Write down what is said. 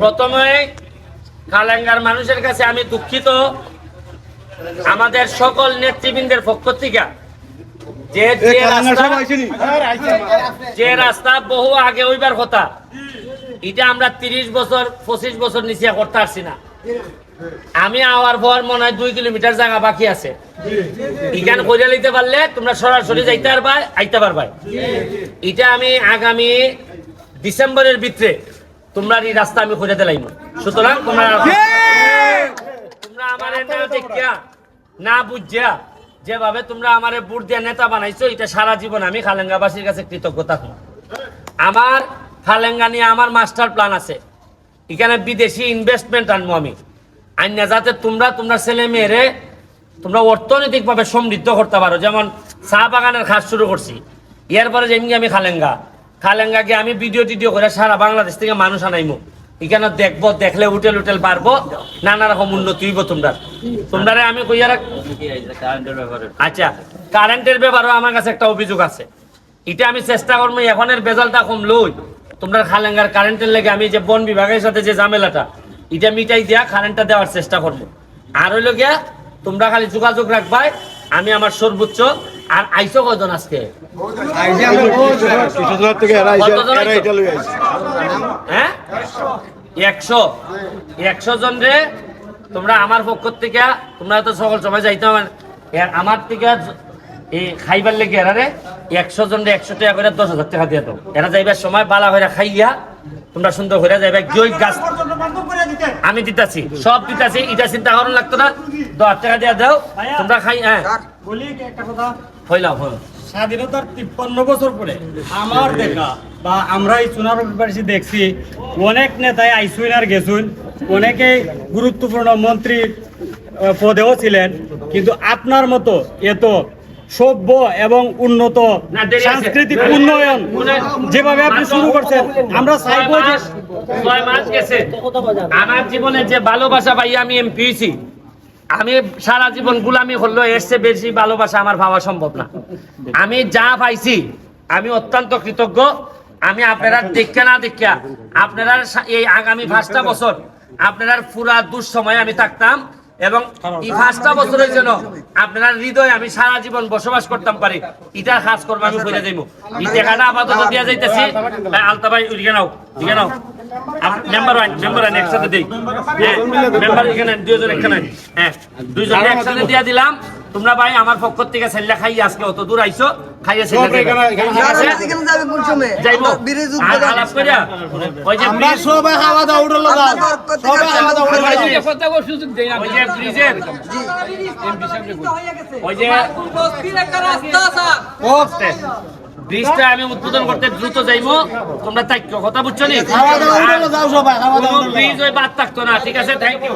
প্রথমে কালেঙ্গার মানুষের কাছে আমি দুঃখিত। আমাদের সকল নেতৃবৃন্দের পক্ষ থেকে যে যে রাস্তা বহু আগে ওইবার কথা এটা আমরা তিরিশ বছর পঁচিশ বছর নিচে করতে পারছি না। আমি আওয়ার পর মনে হয় দুই কিলোমিটার জায়গা বাকি আছে। এখানে করে নিতে পারলে তোমরা সরাসরি যাইতে পারবা আইতে পারবা। এটা আমি আগামী ডিসেম্বরের ভিতরে তোমরা এই রাস্তা আমি করে দিলাম সুতরাং তোমরা তোমরা আমার দেখিয়া না বুঝিয়া যেভাবে তোমরা আমারে বুট দিয়ে নেতা বানাইছো এটা সারা জীবন আমি খালেঙ্গাবাসীর কাছে কৃতজ্ঞতা আমার খালেঙ্গা নিয়ে আমার মাস্টার প্ল্যান আছে। এখানে বিদেশি ইনভেস্টমেন্ট আনব আমি। আইনা যাতে তোমরা তোমরা ছেলে মেয়েরে তোমরা অর্থনৈতিকভাবে সমৃদ্ধ করতে পারো। যেমন চা বাগানের খাস শুরু করছি। এরপরে যেমনি আমি খালেঙ্গা। খালেঙ্গাকে আমি ভিডিও টিডিও করে সারা বাংলাদেশ থেকে মানুষ আনাইমু। এখানে দেখব, দেখলে হোটেল হোটেল পারব নানা রকম উন্নতি হইব তোমরা। তোমরা আমি কইয়া রাখ আচ্ছা কারেন্টের ব্যাপারেও আমার কাছে একটা অভিযোগ আছে। এটা আমি চেষ্টা করব এখনের বেজালটা কম লই। তোমরা খালেঙ্গার কারেন্টের লেগে আমি যে বন বিভাগের সাথে যে ঝামেলাটা, এটা মিটাই দিয়া কারেন্টটা দেওয়ার চেষ্টা করব। আর হইল গিয়া, তোমরা খালি যোগাযোগ রাখবাই, আমি আমার সর্বোচ্চ আর আইসো কজন আজকে? হ্যাঁ? একশো। একশো জন রে তোমরা আমার পক্ষ থেকে তোমরা তো সকল সময় যাইতে আমার এ- আমার থেকে এই খাইবার লেগে এরা রে একশো জন রে একশো টাকা করে দশ হাজার টাকা দিয়ে দাও। এরা যাইবার সময় বালা হইরা খাইয়া তোমরা সুন্দর হইরা যাইবা। গাছ আমি দিতাছি সব দিতাছি এটা চিন্তা করার লাগতো না। দশ টাকা দিয়ে দাও তোমরা খাই হ্যাঁ। বলি একটা কথা? হইলাম হইলাম স্বাধীনতার তিপ্পান্ন বছর পরে আমার দেখা বা আমরা এই চুনার পাশে দেখছি অনেক নেতাই আইসুন আর গেছুন অনেকে গুরুত্বপূর্ণ মন্ত্রী পদেও ছিলেন কিন্তু আপনার মতো এত সভ্য এবং উন্নত। সাংস্কৃতিক উন্নয়ন যেভাবে আপনি শুরু করছেন আমরা চাইব যে ছয় মাস গেছে। আমার জীবনে যে ভালোবাসা পাই আমি এমপি হয়েছি। আমি সারা জীবন গুলামি হলো এর চেয়ে বেশি ভালোবাসা আমার পাওয়া সম্ভব না। আমি যা পাইছি আমি অত্যন্ত কৃতজ্ঞ। আমি আপনারা দেখা না দেখা আপনারা এই আগামী পাঁচটা বছর আপনারা পুরা দুঃসময়ে আমি থাকতাম। এবং এই পাঁচটা বছরের জন্য আপনার হৃদয়ে আমি সারা জীবন বসবাস করতাম পারি। ইটার কাজ করব আমি করে দেবো এই টাকাটা আপাতত দিয়া যাইতেছি। আলতা ভাই ওইদিকে নাও দিকে নাও। একসাথে দিই। হ্যাঁ মেম্বার এখানে, দুইজন এখানে হ্যাঁ দুইজন একসাথে দিয়া দিলাম। তোমরা ভাই আমার পক্ষ থেকে সেল্লা খাই আজকে অত দূর আইছো খাইয়া সেল্লা ঠিক আছে সেখানে যাবে কোন সময়? যাইবো। ব্রিজ আর উদ্বোধন আলাপ করিয়া ওই যে আমরা সবাই খাওয়া দাওয়া উঠল আপনাদের খাওয়া দাওয়া সামনে উঠল ওই যে ব্রিজের ওই যে ব্রিজটা আমি উদ্বোধন করতে দ্রুত যাইবো। তোমরা তাই কথা বুঝছ নি? ব্রিজ ওই বাদ থাকতো না ঠিক আছে? Thank you